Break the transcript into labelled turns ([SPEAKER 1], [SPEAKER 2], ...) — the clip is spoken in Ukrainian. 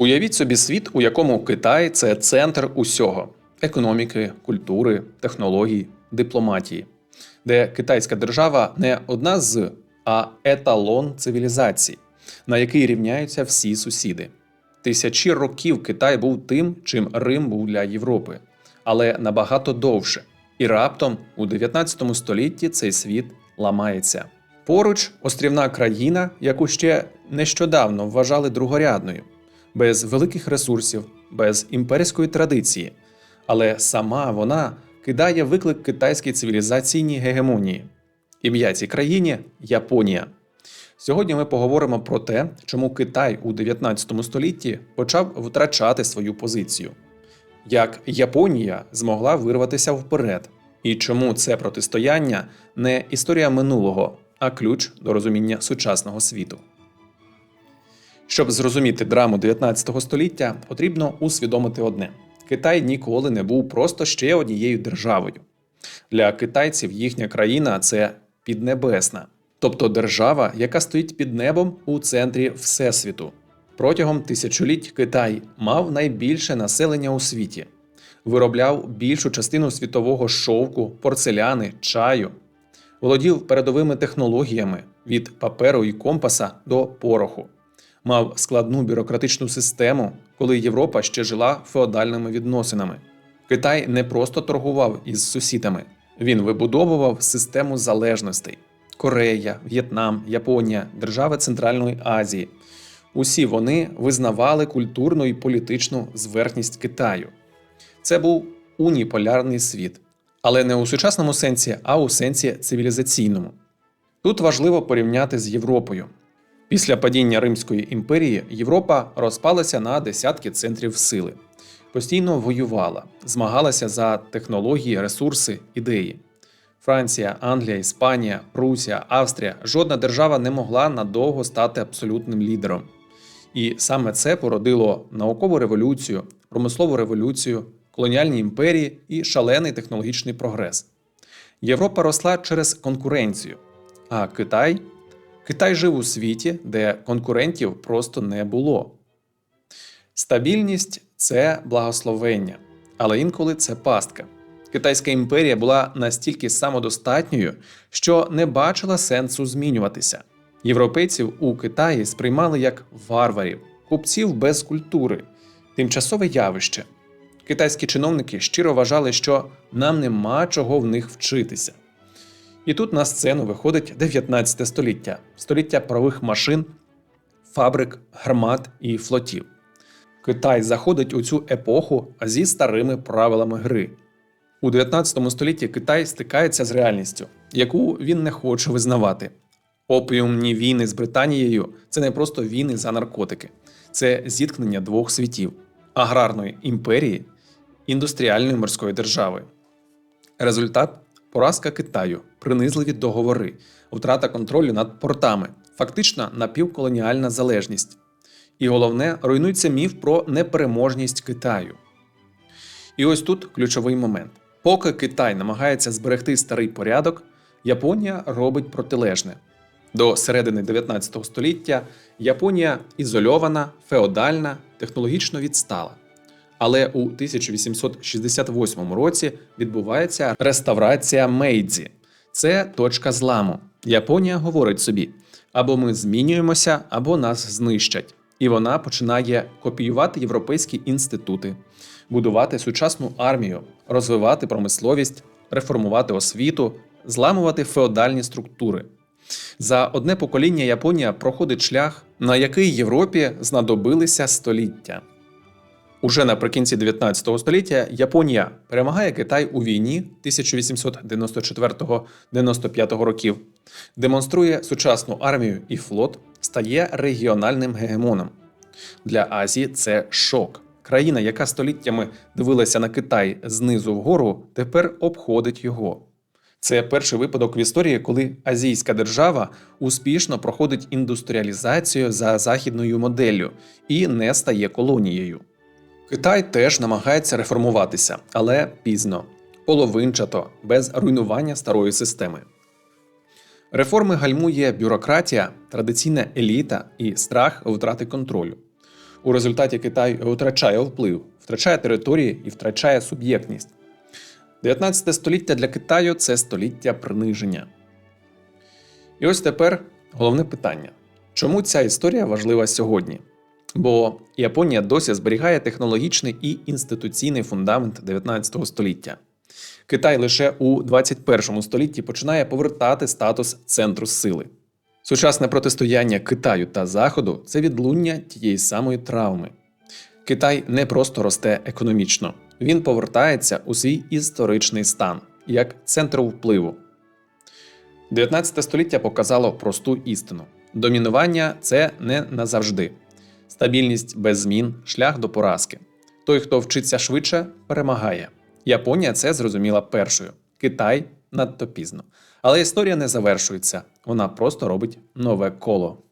[SPEAKER 1] Уявіть собі світ, у якому Китай це центр усього економіки, культури, технологій, дипломатії, де китайська держава не одна з, а еталон цивілізації, на який рівняються всі сусіди. Тисячі років Китай був тим, чим Рим був для Європи, але набагато довше. І раптом у 19 столітті цей світ ламається. Поруч острівна країна, яку ще нещодавно вважали другорядною, без великих ресурсів, без імперської традиції. Але сама вона кидає виклик китайській цивілізаційній гегемонії. Ім'я цій країні Японія. Сьогодні ми поговоримо про те, чому Китай у 19 столітті почав втрачати свою позицію, як Японія змогла вирватися вперед, і чому це протистояння не історія минулого, а ключ до розуміння сучасного світу. Щоб зрозуміти драму 19 століття, потрібно усвідомити одне: Китай ніколи не був просто ще однією державою. Для китайців їхня країна це піднебесна, тобто держава, яка стоїть під небом у центрі Всесвіту. Протягом тисячоліть Китай мав найбільше населення у світі, виробляв більшу частину світового шовку, порцеляни, чаю, володів передовими технологіями від паперу і компаса до пороху мав складну бюрократичну систему, коли Європа ще жила феодальними відносинами. Китай не просто торгував із сусідами, він вибудовував систему залежностей: Корея, В'єтнам, Японія, держави Центральної Азії. Усі вони визнавали культурну і політичну зверхність Китаю. Це був уніполярний світ, але не у сучасному сенсі, а у сенсі цивілізаційному. Тут важливо порівняти з Європою. Після падіння Римської імперії Європа розпалася на десятки центрів сили, постійно воювала, змагалася за технології, ресурси, ідеї. Франція, Англія, Іспанія, Прусія, Австрія жодна держава не могла надовго стати абсолютним лідером. І саме це породило наукову революцію, промислову революцію, колоніальні імперії і шалений технологічний прогрес. Європа росла через конкуренцію, а Китай Китай жив у світі, де конкурентів просто не було. Стабільність це благословення, але інколи це пастка. Китайська імперія була настільки самодостатньою, що не бачила сенсу змінюватися. Європейців у Китаї сприймали як варварів, купців без культури, тимчасове явище. Китайські чиновники щиро вважали, що нам нема чого в них вчитися. І тут на сцену виходить 19 століття століття правих машин, фабрик, гармат і флотів. Китай заходить у цю епоху зі старими правилами гри. У 19 столітті Китай стикається з реальністю, яку він не хоче визнавати. Опіумні війни з Британією це не просто війни за наркотики, це зіткнення двох світів аграрної імперії, індустріальної морської держави. Результат поразка Китаю, принизливі договори, втрата контролю над портами, фактично напівколоніальна залежність. І головне, руйнується міф про непереможність Китаю. І ось тут ключовий момент. Поки Китай намагається зберегти старий порядок, Японія робить протилежне. До середини 19 століття Японія ізольована, феодальна, технологічно відстала. Але у 1868 році відбувається реставрація Мейдзі. Це точка зламу. Японія говорить собі: або ми змінюємося, або нас знищать. І вона починає копіювати європейські інститути, будувати сучасну армію, розвивати промисловість, реформувати освіту, зламувати феодальні структури. За одне покоління Японія проходить шлях, на який Європі знадобилися століття. Уже наприкінці 19 століття Японія перемагає Китай у війні 1894-95 років, демонструє сучасну армію і флот, стає регіональним гегемоном. Для Азії це шок. Країна, яка століттями дивилася на Китай знизу вгору, тепер обходить його. Це перший випадок в історії, коли азійська держава успішно проходить індустріалізацію за західною моделлю і не стає колонією. Китай теж намагається реформуватися, але пізно, половинчато, без руйнування старої системи. Реформи гальмує бюрократія, традиційна еліта і страх втрати контролю. У результаті Китай втрачає вплив, втрачає території і втрачає суб'єктність. 19 століття для Китаю це століття приниження. І ось тепер головне питання: чому ця історія важлива сьогодні? Бо Японія досі зберігає технологічний і інституційний фундамент 19 століття. Китай лише у 21 столітті починає повертати статус центру сили. Сучасне протистояння Китаю та Заходу це відлуння тієї самої травми. Китай не просто росте економічно, він повертається у свій історичний стан як центр впливу. 19 століття показало просту істину: домінування це не назавжди. Стабільність без змін шлях до поразки. Той, хто вчиться швидше, перемагає. Японія це зрозуміла першою, Китай надто пізно. Але історія не завершується, вона просто робить нове коло.